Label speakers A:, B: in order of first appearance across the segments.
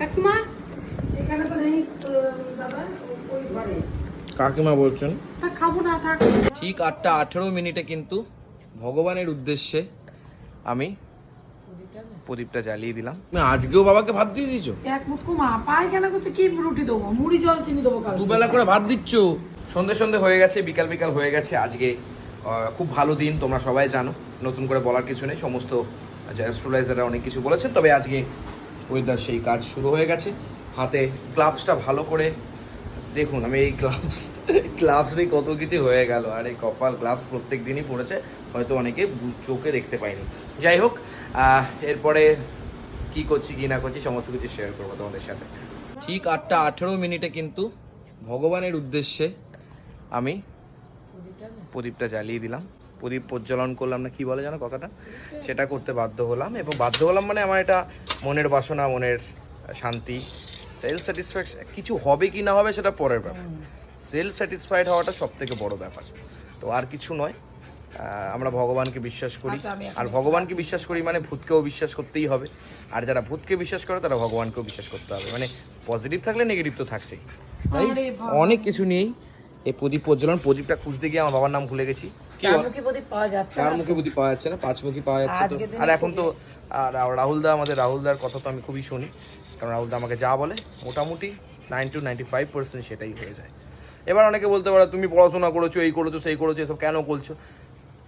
A: কাকিমা? এখানে তো নেই দাদা ওই ঘরে।
B: কাকিমা বলছেন।
A: তা খাব না থাক।
B: ঠিক আটটা আঠেরো মিনিটে কিন্তু ভগবানের উদ্দেশ্যে আমি প্রদীপটা জ্বালিয়ে দিলাম। আজকেও বাবাকে ভাত দিয়ে
A: এক মুখ কুমা পায় কেন করছে? কি রুটি দেবো? মুড়ি জল চিনি দেবো কাল
B: দুবেলা করে ভাত দিচ্ছ? সন্ধে সন্ধে হয়ে গেছে বিকাল বিকাল হয়ে গেছে। আজকে আহ, খুব ভালো দিন তোমরা সবাই জানো। নতুন করে বলার কিছু নেই সমস্ত অ্যাস্ট্রোলাইজাররা অনেক কিছু বলেছেন। তবে আজকে ওয়েদার সেই কাজ শুরু হয়ে গেছে। হাতে গ্লাভসটা ভালো করে দেখুন, আমি এই গ্লাভস গ্লাভস নিয়ে কত কিছু হয়ে গেল। আর এই কপাল গ্লাভস প্রত্যেক দিনই পড়েছে, হয়তো অনেকে চোখে দেখতে পাইনি। যাই হোক এরপরে কি করছি, কি না করছি, সমস্ত কিছু শেয়ার করব তোমাদের সাথে। ঠিক আটটা আঠেরো মিনিটে কিন্তু ভগবানের উদ্দেশ্যে আমি প্রদীপটা জ্বালিয়ে দিলাম। প্রদীপ প্রজ্বলন করলাম না কি বলে জানো কথাটা? সেটা করতে বাধ্য হলাম এবং বাধ্য হলাম মানে আমার এটা মনের বাসনা মনের শান্তি সেলফ স্যাটিসফ্যাকশন কিছু হবে কি না হবে সেটা পরের ব্যাপার। সেলফ স্যাটিসফাইড হওয়াটা সব থেকে বড় ব্যাপার। তো আর কিছু নয় আমরা ভগবানকে বিশ্বাস করি।
A: আচ্ছা,
B: আর ভগবানকে বিশ্বাস করি মানে ভূতকেও বিশ্বাস করতেই হবে। আর যারা ভূতকে বিশ্বাস করে তারা ভগবানকেও বিশ্বাস করতে হবে। মানে পজিটিভ থাকলে নেগেটিভ তো থাকছেই। অনেক কিছু নিয়েই এই প্রদীপ প্রজ্বলন প্রদীপটা খুঁজতে গিয়ে আমার বাবার নাম ভুলে গেছি?
A: চারমুখী প্রদীপ পাওয়া যাচ্ছে
B: চার
A: না।
B: মুখী প্রদীপ পাওয়া যাচ্ছে না পাঁচ মুখী পাওয়া যাচ্ছে তো। আর এখন তো আর রাহুল দা আমাদের রাহুল দার কথা তো আমি খুবই শুনি। কারণ রাহুল দা আমাকে যা বলে মোটামুটি nine to ninety five percent সেটাই হয়ে যায়। এবার অনেকে বলতে পারে তুমি পড়াশোনা করেছ এই করেছ সেই করেছ এসব কেন বলছো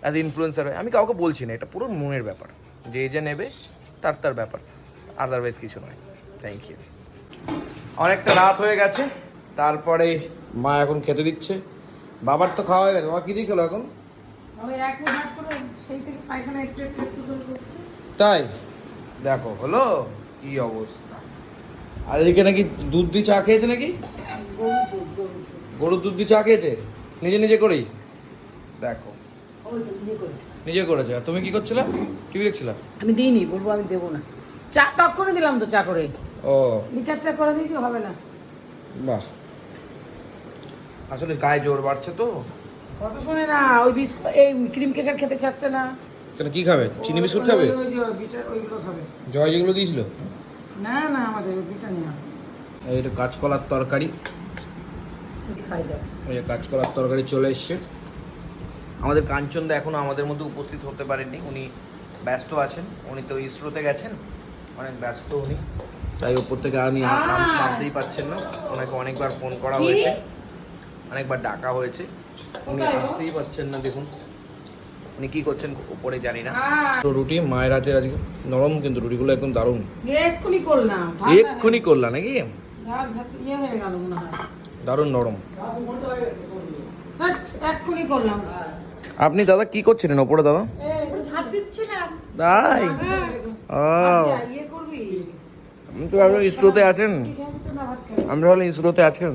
B: অ্যাজ ইনফ্লুয়েন্সার হয় আমি কাউকে বলছি না এটা পুরো মনের ব্যাপার। যে যে নেবে তার তার ব্যাপার। আদারওয়াইজ কিছু নয়। থ্যাংক ইউ অনেকটা রাত হয়ে গেছে তারপরে মা এখন খেতে দিচ্ছে। বাবার তো খাওয়া হয়ে গেছে। বাবা কি দিয়ে খেলো এখন? তাই? দেখো হলো? কি অবস্থা? আর এদিকে নাকি দুধ দিয়ে চা খেয়েছে নাকি?
A: গরুর দুধ
B: দিয়ে চা খেয়েছে? নিজে নিজে করেই? দেখো।
A: নিজে করেছে।
B: নিজে করেছে। আর তুমি কি করছিলে? টিভি দেখছিলা
A: আমি দিইনি বলব আমি দেবো না। চা করে দিলাম তো চা করে।
B: ও।
A: লিকার চা করে দিয়েছি হবে না।
B: বাহ। আসলে গায়ে জোর বাড়ছে তো।
A: কত শোনে না ওই বিস এই ক্রিম কেক আর খেতে চাচ্ছে না।
B: কেন কি খাবে? চিনি বিস্কুট খাবে?
A: ওই- যে বিটার ওইগুলো খাবে।
B: জয় যেগুলো দিয়েছিল?
A: না না আমাদের ওই বিটা নেওয়া
B: এটা কাঁচকলার তরকারি।
A: খাই
B: এই কাঁচকলার তরকারি চলে এসছে। আমাদের কাঞ্চনদা এখনও আমাদের মধ্যে উপস্থিত হতে পারেননি। উনি ব্যস্ত আছেন। উনি তো ইসরোতে গেছেন। অনেক ব্যস্ত উনি। তাই ওপর থেকে আমি আ- নাম- নামতেই পাচ্ছেন না। ওনাকে অনেকবার ফোন করা হয়েছে। অনেকবার ডাকা হয়েছে। উনি আসতেই পাচ্ছেন না দেখুন। উনি কি করছেন উপরে জানি না। তো রুটি মায়ের হাতের আজকে নরম কিন্তু রুটিগুলো একদম দারুণ।
A: এক্ষুনি করলাম।
B: এক্ষুনি করলাম নাকি?
A: ইয়ে হয়ে হয়।
B: দারুণ নরম।
A: এক্ষুনি করলাম।
B: আপনি দাদা কি করছিলেন ওপরে দাদা? তাই? ও।
A: ইয়ে
B: আপনি তো ভাবলাম ইসরোতে আছেন।
A: কি খাবি তো না ভাত খাবি
B: আমি ভাবলাম ইসরোতে আছেন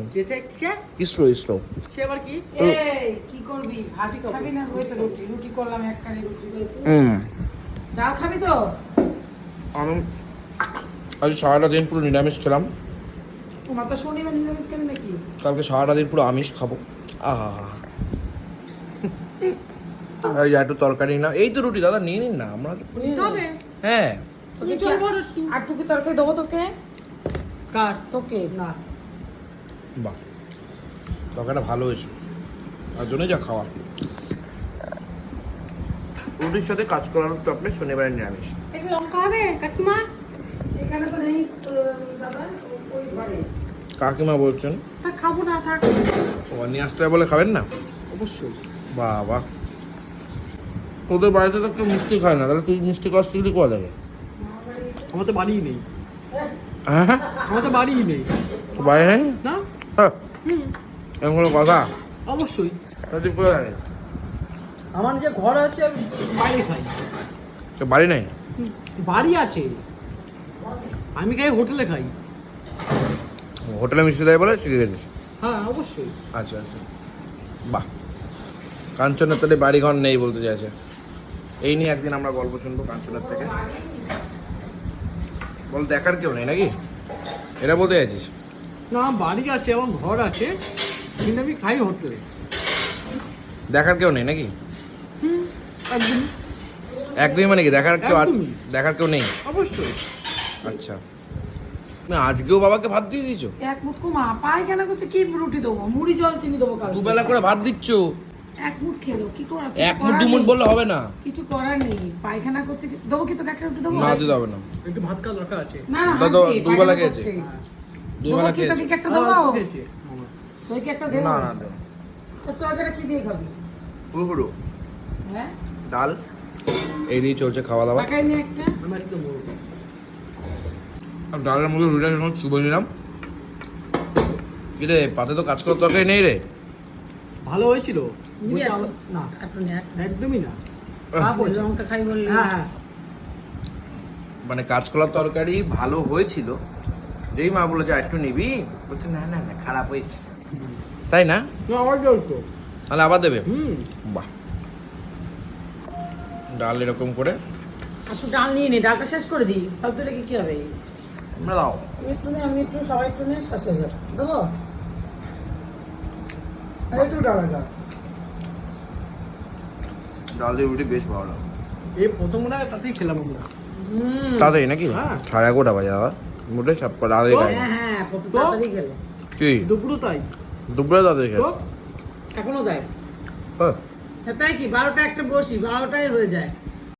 B: ইসরো ইসরো।
A: সে আবার কি? এই কি করবি? ভাত খাবি? না রুটি। রুটি করলাম এক কারি রুটি করেছি। ডাল খাবি তো?
B: আমি আজ সারাটা দিন পুরো নিরামিষ খেলাম।
A: তোমার তো শনিবার নিরামিষ খাবি নাকি?
B: কালকে সারাটা দিন পুরো আমিষ খাব। আহা। এই যে একটু তরকারি না এই তো রুটি দাদা নিয়ে নিন না আমরা
A: তবে?
B: হ্যাঁ।
A: আর টুকি তরকারি দেবো তোকে? কার তোকে না।
B: বাহ। তরকারিটা ভালো হয়েছে। তার জন্য যা খাওয়া। রুটির সাথে কাজ করানোর চপলে শনিবারের নিরামিষ।
A: একটু লঙ্কা হবে কাকিমা? এখানে তো নেই ও- ওই ঘরে।
B: কাকিমা বলছেন।
A: তা খাব না থাক।
B: ও নিয়ে আসতে হবে বলে খাবেন না?
A: অবশ্যই।
B: বাবা। তোদের বাড়িতে তো কেউ মিষ্টি খায় না তাহলে তুই মিষ্টি খাওয়া শিখলি কোয়া লাগে
C: আমার তো বাড়িই নেই।
B: হ্যাঁ?
C: আমার তো বাড়িই নেই।
B: বাইরে নেই?
C: না।
B: হ্যাঁ। এরকম কোনো কথা?
C: অবশ্যই।
B: তা তুই কোথায়
C: আমার যে ঘর আছে আমি বাইরে খাই।
B: তো বাড়ি নেই?
C: বাড়ি আছে। আমি খাই হোটেলে খাই।
B: হোটেলে মিষ্টি দেয় বলে শিখে গেছিস?
C: হ্যাঁ অবশ্যই।
B: আচ্ছা আচ্ছা। বাহ। কাঞ্চনের তাহলে বাড়ি ঘর নেই বলতে চাইছে। এই নিয়ে একদিন আমরা গল্প শুনব কাঞ্চনের থেকে। বল দেখার কেউ নেই নাকি? এটা বলতে চাইছিস?
C: না বাড়ি আছে আমার ঘর আছে। কিন্তু আমি খাই হোটেলে
B: দেখার কেউ নেই নাকি?
C: একদম
B: একদমই মানে কি? দেখার কেউ দেখার কেউ নেই?
C: অবশ্যই।
B: আচ্ছা। না আজকেও বাবাকে ভাত দিয়ে দিয়েছ?
A: এক মুঠ কুমা পায়খানা করছে কি রুটি দেবো? মুড়ি জল চিনি দেবো কাল
B: দুবেলা করে ভাত দিচ্ছ?
A: এক মুঠ খেলো কি করার
B: এক মুঠ দু মুঠ বললে হবে না।
A: কিছু করার নেই। পায়খানা করছে কি- দেবো কি তোকে একটা রুটি দেবো?
B: না দিতে হবে না।
C: একটু ভাত খাওয়া দরকার আছে।
A: না না
B: তা তো
A: হাঁচি,
B: দুবেলা
A: পায়খানা
B: খেয়েছে। দুবেলা
A: দেবো
B: খেয়েছে।
A: তোকে কি একটা দেবো?
C: আমার।
A: তোকে কি একটা দেবো?
B: না না।
A: তো তোরা কি দিয়ে খাবি?
B: পুরো
A: হ্যাঁ?
B: ডাল। এই দিয়ে চলছে খাওয়া দাওয়া
A: পাকাই নে একটা?
C: আমি আজকে বলব
B: আর ডালের মধ্যে রুটিটা চুবই নিলাম। কি রে পাতে তো কাজ করার তরকারি নেই রে।
C: ভালো হয়েছিল?
A: একটু?
C: না
A: একটু
C: একদমই না।
A: লঙ্কা খাই বললি।
C: হ্যাঁ হ্যাঁ।
B: মানে কাঁচকলার তরকারি ভালো হয়েছিল। যেই মা বলেছে "আর একটু নিবি? বলছে না না না খারাপ হয়েছে। তাই না? তাহলে আবার দেবে?
C: হুম।
B: বাহ। ডাল এরকম করে?
A: আর তুই ডাল নিয়ে নে ডালটা শেষ করে দিই। ফালতু রেখে কি হবে?
B: আমরা দাও।
A: আমি একটু আমি একটু সবাই একটু নিয়ে শেষ হয়ে যাবে। একটু ডাল আছে
B: ডাল দিয়ে রুটি বেশ ভালো লাগে।
C: এই প্রথম মনে হয় তাতেই খেলাম আমরা।
B: তাড়াতাড়ি নাকি?
C: হ্যাঁ।
B: সাড়ে এগারোটা বাজে দাদা মোটে তাড়াতাড়ি? খাই
A: হ্যাঁ হ্যাঁ? তাড়াতাড়ি গেল
B: কি?
C: দুপুরও তাই।
B: দুপুরে তাড়াতাড়ি খাই
A: এখনও তাই?
B: হ্যাঁ।
A: হ্যাঁ তাই কি? বারোটা একটা বসি বারোটাই হয়ে যায়।